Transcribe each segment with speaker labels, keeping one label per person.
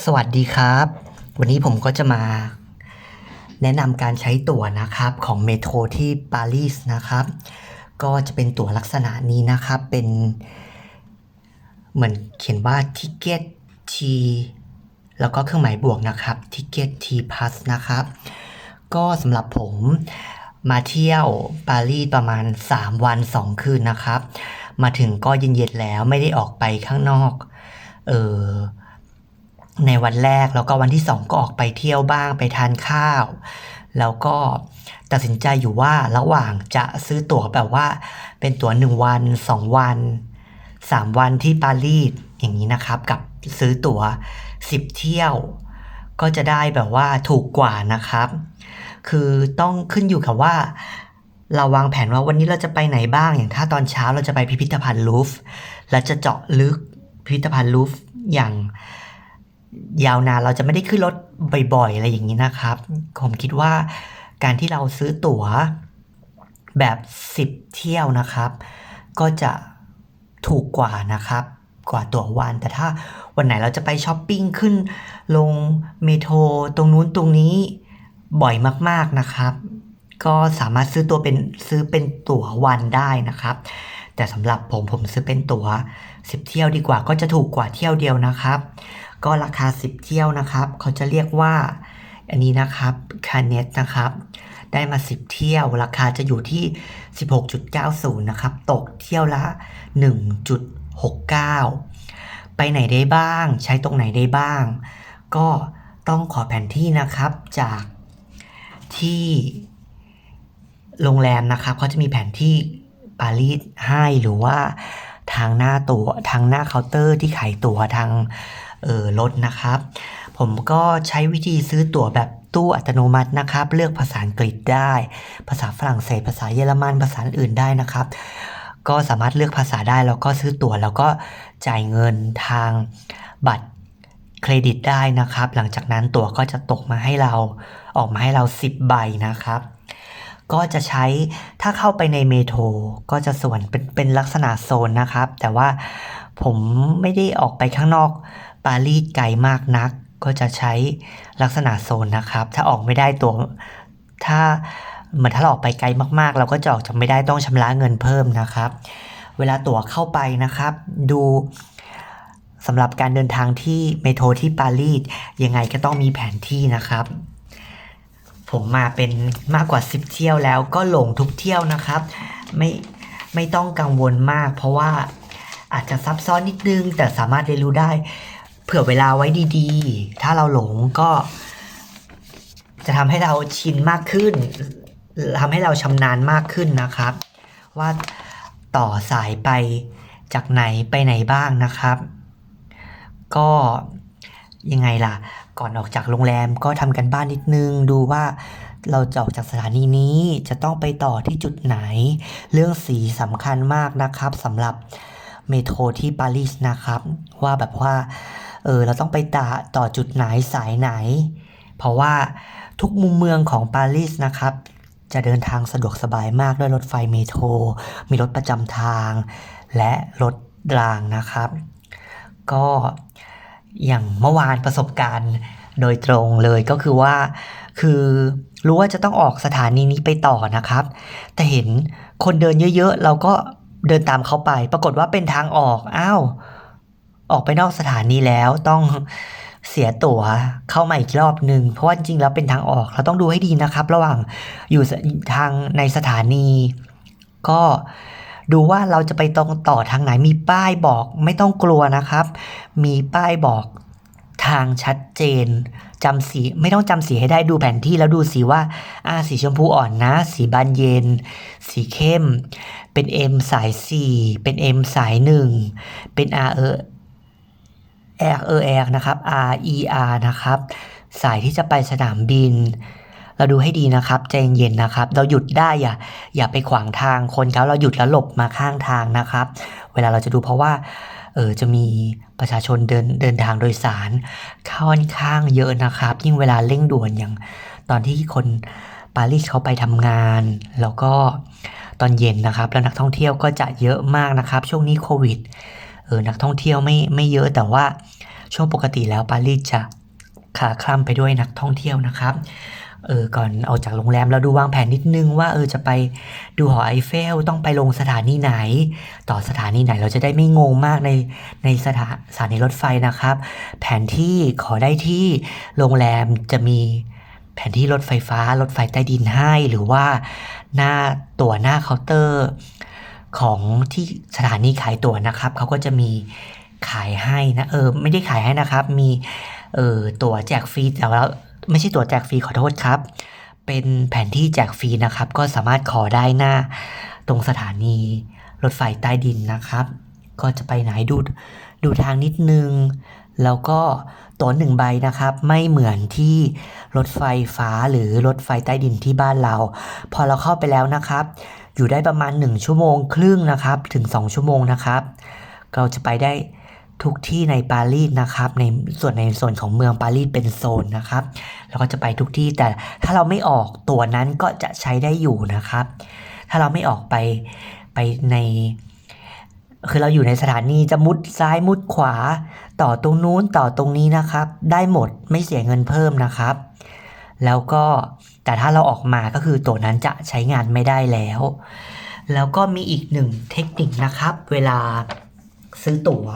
Speaker 1: สวัสดีครับ วันนี้ผมก็จะมา แนะนำการใช้ตั๋วนะครับของเมโทรที่ปารีสนะครับ ก็จะเป็นตั๋วลักษณะนี้นะครับ เป็นเหมือนเขียนว่า Ticket T แล้วก็เครื่องหมายบวกนะครับ Ticket T Plus นะครับ ก็สำหรับผมมาเที่ยวปารีสประมาณ 3 วัน 2 คืนนะครับ มาถึงก็เย็นๆแล้วไม่ได้ออกไปข้างนอก เออ ในวันแรกแล้วก็วันที่สองก็ออกไปเที่ยวบ้างไปทานข้าว แล้วก็ตัดสินใจอยู่ว่าระหว่างจะซื้อตั๋วแบบว่า เป็นตั๋วหนึ่งวันสองวันสามวันที่ปารีสอย่างนี้นะครับ กับซื้อตั๋วสิบเที่ยว ก็จะได้แบบว่าถูกกว่านะครับ คือต้องขึ้นอยู่กับว่าเราวางแผนว่าวันนี้เราจะไปไหนบ้างอย่างถ้าตอนเช้าเราจะไปพิพิธภัณฑ์ลูฟ์และจะเจาะลึกพิพิธภัณฑ์ลูฟ์อย่าง ยาวนานเราจะไม่ได้ขึ้นรถบ่อยๆ อะไรอย่างนี้นะครับ ผมคิดว่าการที่เราซื้อตั๋วแบบ 10 เที่ยวนะครับ ก็จะถูกกว่านะครับ กว่าตั๋ววัน แต่ถ้าวันไหนเราจะไปช้อปปิ้งขึ้น ลงเมโทรตรงนู้นตรงนี้บ่อยมากๆนะครับ ก็สามารถซื้อตัวเป็นซื้อเป็นตั๋ววันได้นะครับ แต่สำหรับผมผมซื้อเป็นตั๋ว 10 เที่ยวดีกว่าก็จะถูกกว่าเที่ยวเดียวนะครับ ก็ราคา 10 เที่ยวนะครับ เขาจะเรียกว่า อันนี้นะครับคาเนตนะครับ ได้มา 10 เที่ยว ราคาจะอยู่ที่ 16.90 นะครับ ตกเที่ยวละ 1.69 ไปไหนได้บ้าง ใช้ตรงไหนได้บ้าง ก็ต้องขอแผนที่นะครับจากที่โรงแรมนะครับเขาจะมีแผนที่ปารีสให้หรือว่าทางหน้าตัวทางหน้าเคาน์เตอร์ที่ขายตั๋วทาง เออรถนะครับ ผมก็ใช้วิธีซื้อตั๋วแบบตู้อัตโนมัตินะครับ เลือกภาษาอังกฤษได้ ภาษาฝรั่งเศส ภาษาเยอรมันภาษาอื่นได้นะครับ ก็สามารถเลือกภาษาได้แล้วก็ซื้อตั๋วแล้วก็จ่ายเงินทางบัตรเครดิตได้นะครับ หลังจากนั้นตั๋วก็จะตกมาให้เราออกมาให้เรา 10 ใบนะครับ ก็จะใช้ถ้าเข้าไปในเมโทรก็จะส่วนเป็นเป็นลักษณะโซนนะครับ แต่ว่าผมไม่ได้ออกไปข้างนอก ปารีสไกลมากนัก ก็จะใช้ลักษณะโซนนะครับ ถ้าออกไม่ได้ตัวถ้าเหมือนถ้าเราออกไปไกลมากๆ เราก็จะออกจากไม่ได้ต้องชำระเงินเพิ่มนะครับ เวลาตั๋วเข้าไปนะครับ ดูสำหรับการเดินทางที่เมโทรที่ปารีสยังไงก็ต้องมีแผนที่นะครับ ผมมาเป็นมากกว่า 10 เที่ยวแล้วก็หลงทุกเที่ยวนะครับ ไม่ไม่ต้องกังวลมาก เพราะว่าอาจจะซับซ้อนนิดนึง แต่สามารถเรียนรู้ได้ ผื่อเวลาไว้ดีๆ ถ้าเราหลงก็ จะทำให้เราชินมากขึ้นทำให้เราชำนาญมากขึ้นนะครับ ว่าต่อสายไปจากไหนไปไหนบ้างนะครับ ก็ยังไงล่ะ ก่อนออกจากโรงแรมก็ทำกันบ้านนิดนึง ดูว่าเราจะออกจากสถานีนี้จะต้องไปต่อที่จุดไหน เรื่องสีสำคัญมากนะครับสำหรับเมโทรที่ปารีสนะครับ ว่าแบบว่า เออเราต้องไปต่อต่อจุดไหนสายไหน เพราะว่าทุกมุมเมืองของปารีสนะครับ จะเดินทางสะดวกสบายมากด้วยรถไฟเมโทรมีรถประจำทาง และรถรางนะครับ ก็อย่างเมื่อวานประสบการณ์โดยตรงเลยก็คือว่า คือรู้ว่าจะต้องออกสถานีนี้ไปต่อนะครับ แต่เห็นคนเดินเยอะๆ เราก็เดินตามเขาไป ปรากฏว่าเป็นทางออก อ้าว ออกไปนอกสถานีแล้วต้องเสียตั๋วเข้ามาอีกรอบหนึ่งเพราะว่าจริงๆแล้วเป็นทางออกเราต้องดูให้ดีนะครับ ระหว่างอยู่ทางในสถานี ก็ดูว่าเราจะไปตรงต่อทางไหนมีป้ายบอกไม่ต้องกลัวนะครับ มีป้ายบอกทางชัดเจนจำสีไม่ต้องจำสีให้ได้ดูแผนที่แล้วดูสีว่าอ่าสีชมพูอ่อนนะ สีบานเย็น สีเข้ม เป็น M สาย 4 เป็น M สาย 1 เป็น R เออ R เออ R นะครับ R E R นะครับ สายที่จะไปสนามบิน เราดูให้ดีนะครับ ใจเย็นๆนะครับ เราหยุดได้อย่าอย่าไปขวางทางคนเขาเราหยุดแล้วหลบมาข้างทางนะครับ เวลาเราจะดูเพราะว่าเออจะมีประชาชนเดินเดินทางโดยสารค่อนข้างเยอะนะครับ ยิ่งเวลาเร่งด่วนอย่างตอนที่คนปารีสเขาไปทำงาน แล้วก็ตอนเย็นนะครับ แล้วนักท่องเที่ยวก็จะเยอะมากนะครับ ช่วงนี้โควิดเออนักท่องเที่ยวไม่ไม่เยอะแต่ว่า ช่วงปกติแล้วปารีสจะขาคล่ำไปด้วยนักท่องเที่ยวนะครับเออก่อนออกจากโรงแรมเราดูวางแผนนิดนึงว่าเออจะไปดูหอไอเฟลต้องไปลงสถานีไหน ต่อสถานีไหนเราจะได้ไม่งงมากในในสถาสถานีรถไฟนะครับ แผนที่ขอได้ที่โรงแรมจะมีแผนที่รถไฟฟ้ารถไฟใต้ดินให้หรือว่าหน้าตั๋วหน้าเคาน์เตอร์ ของที่สถานีขายตั๋วนะครับเขาก็จะมี ขายให้นะเออไม่ได้ขายให้นะครับ มีเออตั๋วแจกฟรีแต่ว่าไม่ใช่ตั๋วแจกฟรีขอโทษครับ เป็นแผนที่แจกฟรีนะครับ ก็สามารถขอได้หน้า ตรงสถานีรถไฟใต้ดินนะครับ ก็จะไปไหนดูดูทางนิดนึง แล้วก็ตั๋วหนึ่งใบนะครับ ไม่เหมือนที่รถไฟฟ้าหรือรถไฟใต้ดินที่บ้านเรา พอเราเข้าไปแล้วนะครับ อยู่ได้ประมาณ 1 ชั่วโมงครึ่งนะครับ ถึง 2 ชั่วโมงนะครับ เราจะไปได้ ทุกที่ในปารีสนะครับ ในส่วนในส่วนของเมืองปารีสเป็นโซนนะครับเราก็จะไปทุกที่แต่ถ้าเราไม่ออกตัวนั้นก็จะใช้ได้อยู่นะครับ ถ้าเราไม่ออกไปไปใน คือเราอยู่ในสถานีจะมุดซ้ายมุดขวา ต่อตรงนู้นต่อตรงนี้นะครับ ได้หมดไม่เสียเงินเพิ่มนะครับ แล้วก็แต่ถ้าเราออกมาก็คือตัวนั้นจะใช้งานไม่ได้แล้ว แล้วก็มีอีกหนึ่งเทคนิคนะครับ เวลาซื้อตั๋ว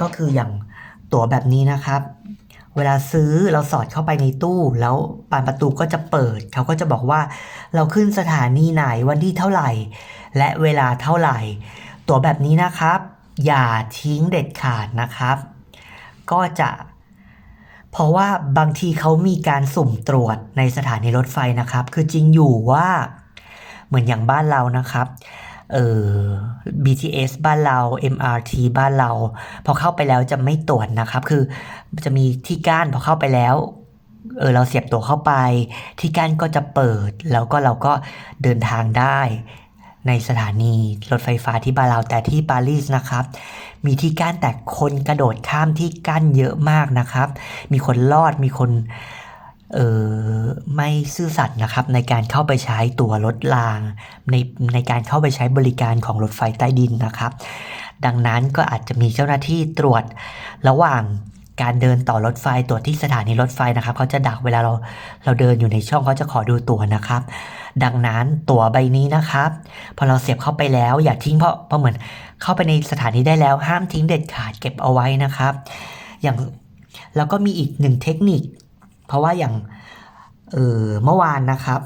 Speaker 1: ก็คืออย่างตั๋วแบบนี้นะครับ เวลาซื้อเราสอดเข้าไปในตู้ แล้วปานประตูก็จะเปิด เขาก็จะบอกว่าเราขึ้นสถานีไหนวันที่เท่าไหร่ และเวลาเท่าไหร่ ตั๋วแบบนี้นะครับ อย่าทิ้งเด็ดขาดนะครับ ก็จะเพราะว่าบางทีเขามีการสุ่มตรวจในสถานีรถไฟนะครับ คือจริงอยู่ว่าเหมือนอย่างบ้านเรานะครับ เออ BTS บ้านเรา MRT บ้านเรา พอเข้าไปแล้วจะไม่ตรวจนะครับ คือจะมีที่ก้านพอเข้าไปแล้วเออเราเสียบตัวเข้าไป ที่ก้านก็จะเปิด แล้วก็เราก็เดินทางได้ในสถานีรถไฟฟ้าที่บาเราแต่ที่ปารีสนะครับ มีที่กั้นแต่คนกระโดดข้ามที่กั้นเยอะมากนะครับ มีคนรอดมีคน เออไม่ซื่อสัตย์นะครับในการเข้าไปใช้ตั๋วรถรางในในการเข้าไปใช้บริการของรถไฟใต้ดินนะครับ ดังนั้นก็อาจจะมีเจ้าหน้าที่ตรวจระหว่างการเดินต่อรถไฟตรวจที่สถานีรถไฟนะครับเขาจะดักเวลาเราเราเดินอยู่ในช่องเขาจะขอดูตั๋วนะครับ ดังนั้นตั๋วใบนี้นะครับ พอเราเสียบเข้าไปแล้วอย่าทิ้งเพราะเพราะเหมือนเข้าไปในสถานีได้แล้วห้ามทิ้งเด็ดขาดเก็บเอาไว้นะครับ อย่างแล้วก็มีอีกหนึ่งเทคนิค เพราะว่าอย่างเออเมื่อวานนะครับ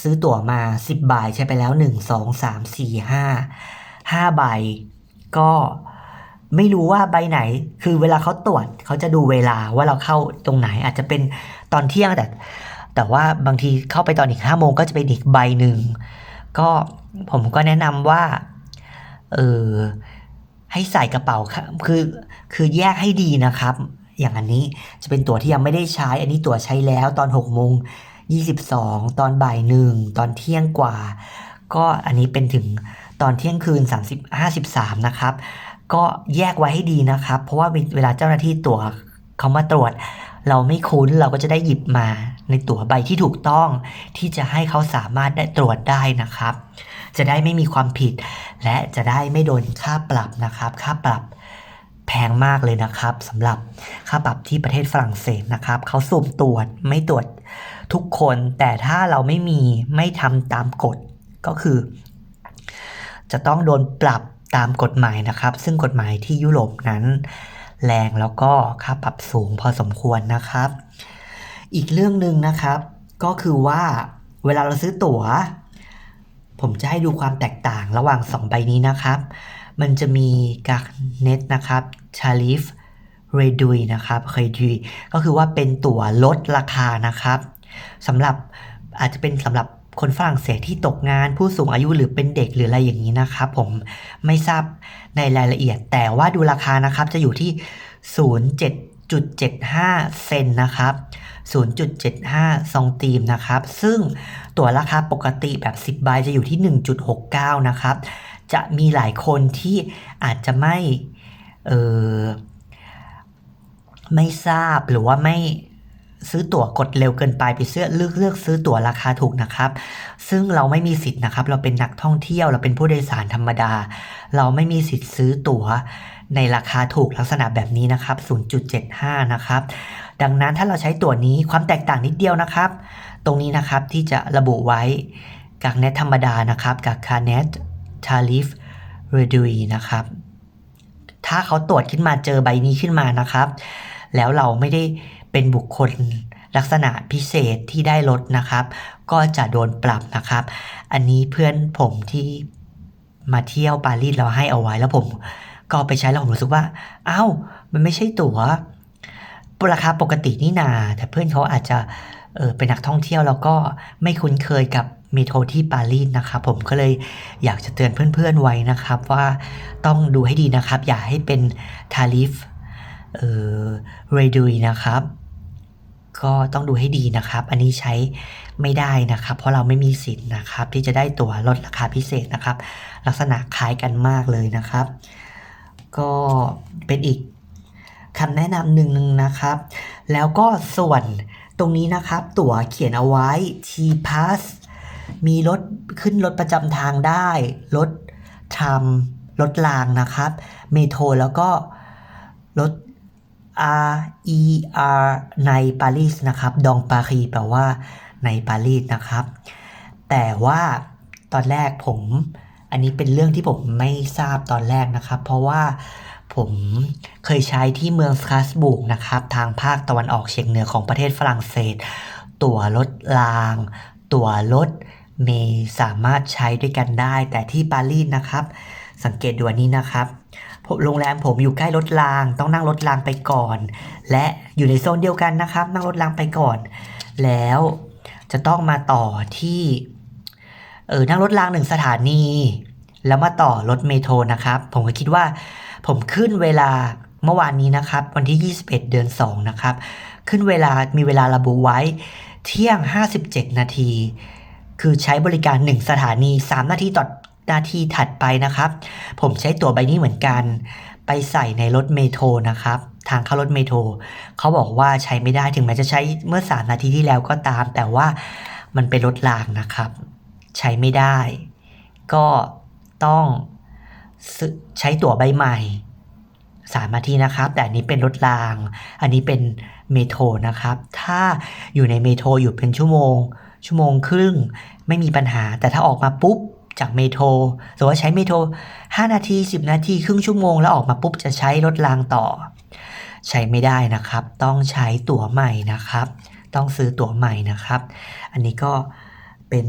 Speaker 1: ซื้อตั๋วมา 10ใบใช้ไปแล้ว 1 2 3 4 5 5ใบก็ไม่รู้ว่าใบไหน คือเวลาเขาตรวจเขาจะดูเวลาว่าเราเข้าตรงไหนอาจจะเป็นตอนเที่ยงแต่ แต่ว่าบางทีเข้าไปตอนอีกห้าโมงก็จะเป็นอีกใบหนึ่งก็ผมก็แนะนำว่าเออให้ใส่กระเป๋าคือคือแยกให้ดีนะครับ อย่างอันนี้จะเป็นตั๋วที่ยังไม่ได้ใช้ อันนี้ตั๋วใช้แล้วตอน6โมง22 ตอนบ่ายหนึ่งตอนเที่ยงกว่า ก็อันนี้เป็นถึงตอนเที่ยงคืน 30 53 นะครับ ก็แยกไว้ให้ดีนะครับ เพราะว่าเวลาเจ้าหน้าที่ตั๋วเขามาตรวจ เราไม่คุ้นเราก็จะได้หยิบมาในตั๋วใบที่ถูกต้องที่จะให้เขาสามารถได้ตรวจได้นะครับ จะได้ไม่มีความผิด และจะได้ไม่โดนค่าปรับนะครับ ค่าปรับ แพงมากเลยนะครับสำหรับค่าปรับที่ประเทศฝรั่งเศสนะครับเขาสุ่มตรวจไม่ตรวจทุกคน แต่ถ้าเราไม่มีไม่ทำตามกฎก็คือ จะต้องโดนปรับตามกฎหมายนะครับ ซึ่งกฎหมายที่ยุโรปนั้น แรงแล้วก็ค่าปรับสูงพอสมควรนะครับ อีกเรื่องหนึ่งนะครับ ก็คือว่าเวลาเราซื้อตั๋ว ผมจะให้ดูความแตกต่างระหว่าง 2 ใบนี้นะครับ มันจะมีกากเน็ตนะครับชาลิฟเรดุยนะครับเคยดีก็คือว่าเป็นตั๋วลดราคานะครับสำหรับอาจจะเป็นสำหรับคนฝรั่งเศสที่ตกงานผู้สูงอายุหรือเป็นเด็กหรืออะไรอย่างนี้นะครับผมไม่ทราบในรายละเอียด แต่ว่าดูราคานะครับจะอยู่ที่ 07.75เซนนะครับ 0.75 ซองตีมนะครับ ซึ่งตั๋วราคาปกติแบบ 10 ใบจะอยู่ที่ 1.69 นะครับ จะมีหลายคนที่อาจจะไม่เออไม่ทราบหรือว่าไม่ซื้อตั๋วกดเร็วเกินไปไปเสื้อเลือกเลือกซื้อตั๋วราคาถูกนะครับ ซึ่งเราไม่มีสิทธิ์นะครับ เราเป็นนักท่องเที่ยวเราเป็นผู้โดยสารธรรมดา เราไม่มีสิทธิ์ซื้อตั๋วในราคาถูกลักษณะแบบนี้นะครับ 0.75 นะครับ ดังนั้นถ้าเราใช้ตั๋วนี้ความแตกต่างนิดเดียวนะครับ ตรงนี้นะครับที่จะระบุไว้กากเน็ตธรรมดานะครับกับคาเน็ต ทาริฟเรดูนะครับ ถ้าเขาตรวจขึ้นมาเจอใบนี้ขึ้นมานะครับ แล้วเราไม่ได้เป็นบุคคลลักษณะพิเศษที่ได้ลดนะครับ ก็จะโดนปรับนะครับ อันนี้เพื่อนผมที่มาเที่ยวปารีสเราให้เอาไว้แล้วผม ก็ไปใช้แล้วผมรู้สึกว่าอ้าวมันไม่ใช่ตั๋วราคาปกตินี่นา แต่เพื่อนเขาอาจจะเออเป็นนักท่องเที่ยวแล้วก็ไม่คุ้นเคยกับ มีโทรที่ปารีสนะครับผมก็เลยอยากจะเตือนเพื่อนๆไว้นะครับว่าต้องดูให้ดีนะครับ อย่าให้เป็นทาริฟเออเรดูนะครับ ก็ต้องดูให้ดีนะครับ อันนี้ใช้ไม่ได้นะครับ เพราะเราไม่มีสิทธิ์นะครับ ที่จะได้ตั๋วลดราคาพิเศษนะครับ ลักษณะคล้ายกันมากเลยนะครับ ก็เป็นอีกคำแนะนำหนึ่งนะครับ แล้วก็ส่วนตรงนี้นะครับ ตั๋วเขียนเอาไว้ T Pass มีรถขึ้นรถประจำทางได้ รถทรมรถรางนะครับเมโทรแล้วก็รถ R E R ในปารีสนะครับ ดองปารีแปลว่าในปารีสนะครับ แต่ว่าตอนแรกผมอันนี้เป็นเรื่องที่ผมไม่ทราบตอนแรกนะครับ เพราะว่าผมเคยใช้ที่เมืองสตาสบูร์กนะครับ ทางภาคตะวันออกเฉียงเหนือของประเทศฝรั่งเศส ตั๋วรถราง ตั๋วรถ มล์สามารถใช้ด้วยกันได้ แต่ที่ปารีสนะครับ สังเกตดูอันนี้นะครับโรงแรมผมอยู่ใกล้รถราง ต้องนั่งรถรางไปก่อน และอยู่ในโซนเดียวกันนะครับ นั่งรถรางไปก่อน แล้วจะต้องมาต่อที่เออนั่งรถรางหนึ่งสถานี แล้วมาต่อรถเมโทรนะครับ ผมก็คิดว่า ผมขึ้นเวลาเมื่อวานนี้นะครับ วันที่ 21 เดือน 2 นะครับ ขึ้นเวลามีเวลาระบุไว้เที่ยง 57 นาที คือใช้บริการ 1 สถานี 3 นาทีต่อนาทีถัดไปนะครับ ผมใช้ตั๋วใบนี้เหมือนกัน ไปใส่ในรถเมโทรนะครับ ทางเข้ารถเมโทรเขาบอกว่าใช้ไม่ได้ถึงแม้จะใช้เมื่อ 3 นาทีที่แล้วก็ตาม แต่ว่ามันเป็นรถรางนะครับ ใช้ไม่ได้ ก็ต้องใช้ตั๋วใบใหม่สามนาทีนะครับ แต่อันนี้เป็นรถราง อันนี้เป็นเมโทรนะครับ ถ้าอยู่ในเมโทรอยู่เป็นชั่วโมง ชั่วโมงครึ่งไม่มีปัญหา แต่ถ้าออกมาปุ๊บจากเมโทรสมมติว่าใช้เมโทร5 นาที 10 นาที ครึ่งชั่วโมง แล้วออกมาปุ๊บจะใช้รถรางต่อ ใช้ไม่ได้นะครับ ต้องใช้ตั๋วใหม่นะครับ ต้องซื้อตั๋วใหม่นะครับ อันนี้ก็เป็น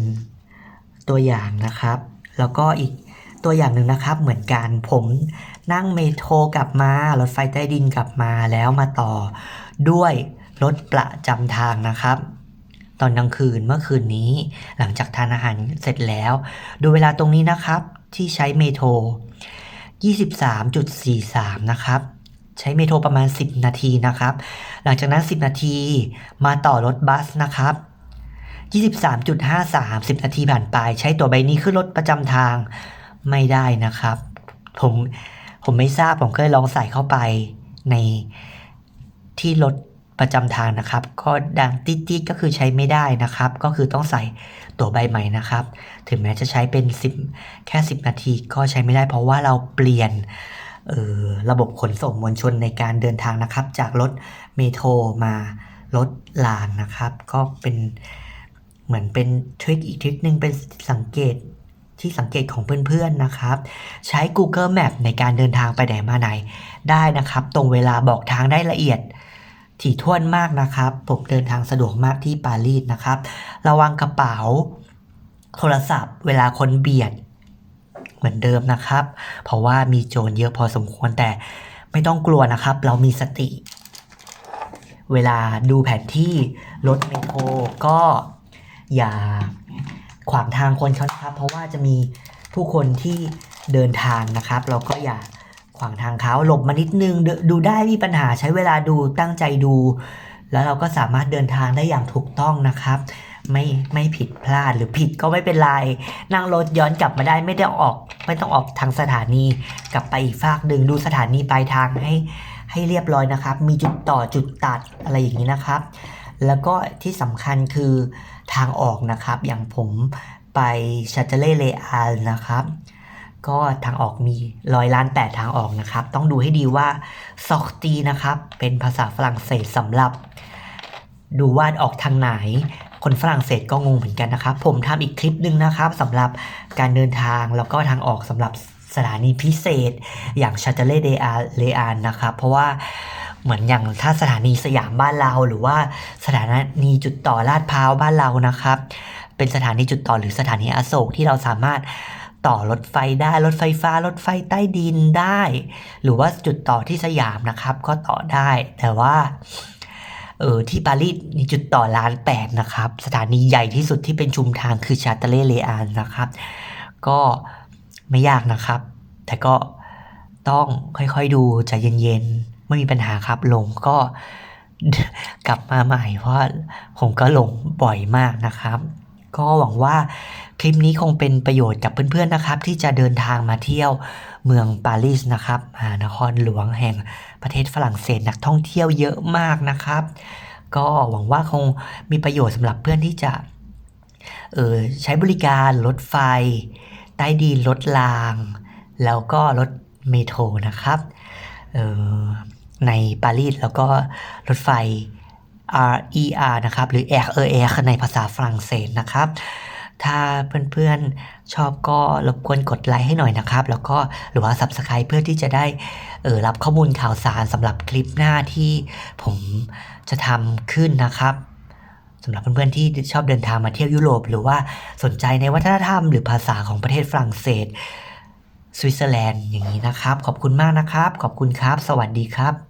Speaker 1: ตัวอย่างนะครับ แล้วก็อีกตัวอย่างหนึ่งนะครับ เหมือนกันผมนั่งเมโทรกลับมารถไฟใต้ดินกลับมาแล้วมาต่อด้วยรถประจำทางนะครับ ตอนกลางคืนเมื่อคืนนี้ หลังจากทานอาหารเสร็จแล้ว ดูเวลาตรงนี้นะครับที่ใช้เมโทร23.43 นะครับ ใช้เมโทรประมาณ 10 นาทีนะครับ หลังจากนั้น 10 นาทีมาต่อรถบัสนะครับ23.53 10 นาทีผ่านไป ใช้ตัวใบนี้ขึ้นรถประจำทางไม่ได้นะครับ ผมผมไม่ทราบผมเลยลองใส่เข้าไปในที่รถ ประจำทางนะครับ ก็ดังติดๆก็คือใช้ไม่ได้นะครับ ก็คือต้องใส่ตัวใบใหม่นะครับ ถึงแม้จะใช้เป็น 10 แค่ 10 นาทีก็ใช้ไม่ได้ เพราะว่าเราเปลี่ยนออระบบขนส่งมวลชนในการเดินทางนะครับ จากรถเมโทรมารถรางนะครับ ก็เป็นเหมือนเป็นทริคอีกทริคนึงเป็นสังเกตที่สังเกตของเพื่อนๆนะครับ ใช้ Google Map ในการเดินทางไปไหนมาไหนได้นะครับ ตรงเวลาบอกทางได้ละเอียด ถี่ถ้วนมากนะครับ ผมเดินทางสะดวกมากที่ปารีสนะครับ ระวังกระเป๋า โทรศัพท์ เวลาคนเบียด เหมือนเดิมนะครับ เพราะว่ามีโจรเยอะพอสมควรแต่ไม่ต้องกลัวนะครับ เรามีสติ เวลาดูแผนที่รถเมโทรก็อย่าขวางทางคนเขานะครับ เพราะว่าจะมีผู้คนที่เดินทางนะครับ เราก็อย่า ขวางทางเขาหลบมานิดนึงดูได้มีปัญหาใช้เวลาดูตั้งใจดู แล้วเราก็สามารถเดินทางได้อย่างถูกต้องนะครับไม่ไม่ผิดพลาดหรือผิดก็ไม่เป็นไรนั่งรถย้อนกลับมาได้ไม่ได้ออก ไม่ต้องออกทางสถานี กลับไปอีกฝากดึงดูสถานีปลายทางให้ให้เรียบร้อยนะครับ มีจุดต่อจุดตัดอะไรอย่างนี้นะครับ แล้วก็ที่สำคัญคือทางออกนะครับ อย่างผมไปชาเจเล่เลอาลนะครับ ก็ทางออกมีร้อยล้านแปดทางออกนะครับ ต้องดูให้ดีว่าซอกตีนะครับ เป็นภาษาฝรั่งเศสสำหรับ ดูว่าออกทางไหน คนฝรั่งเศสก็งงเหมือนกันนะครับ ผมทำอีกคลิปหนึ่งนะครับสำหรับการเดินทางแล้วก็ทางออกสำหรับสถานีพิเศษ อย่างชาเตเล่เดอาเลอานนะครับ เพราะว่าเหมือนอย่างถ้าสถานีสยามบ้านเรา หรือว่าสถานีจุดต่อลาดพร้าวบ้านเรานะครับ เป็นสถานีจุดต่อหรือสถานีอโศกที่เราสามารถ ต่อรถไฟได้รถไฟฟ้ารถไฟใต้ดินได้ หรือว่าจุดต่อที่สยามนะครับ ก็ต่อได้ แต่ว่าเออที่ปารีสมีจุดต่อล้านแปดนะครับ สถานีใหญ่ที่สุดที่เป็นชุมทางคือชาเตเล่เลอานนะครับ ก็ไม่ยากนะครับ แต่ก็ต้องค่อยๆดูใจเย็นๆ ไม่มีปัญหาครับหลงก็กลับมาใหม่เพราะผมก็หลงบ่อยมากนะครับ ก็หวังว่าคลิปนี้คงเป็นประโยชน์กับเพื่อนๆนะครับ ที่จะเดินทางมาเที่ยวเมืองปารีสนะครับอานครหลวงแห่งประเทศฝรั่งเศสนักท่องเที่ยวเยอะมากนะครับ ก็หวังว่าคงมีประโยชน์สำหรับเพื่อนที่จะเออใช้บริการรถไฟ ใต้ดินรถราง แล้วก็รถเมโทรนะครับออในปารีสแล้วก็รถไฟ RER นะครับ หรือ RER ในภาษาฝรั่งเศสนะครับ ถ้าเพื่อนๆชอบก็รบกวนกดไลค์ให้หน่อยนะครับ แล้วก็หรือว่า Subscribe เพื่อที่จะได้เออรับข้อมูลข่าวสารสำหรับคลิปหน้าที่ผมจะทำขึ้นนะครับสำหรับเพื่อนๆที่ชอบเดินทางมาเที่ยวยุโรป หรือว่าสนใจในวัฒนธรรมหรือภาษาของประเทศฝรั่งเศสสวิตเซอร์แลนด์อย่างนี้นะครับ ขอบคุณมากนะครับ ขอบคุณครับ สวัสดีครับ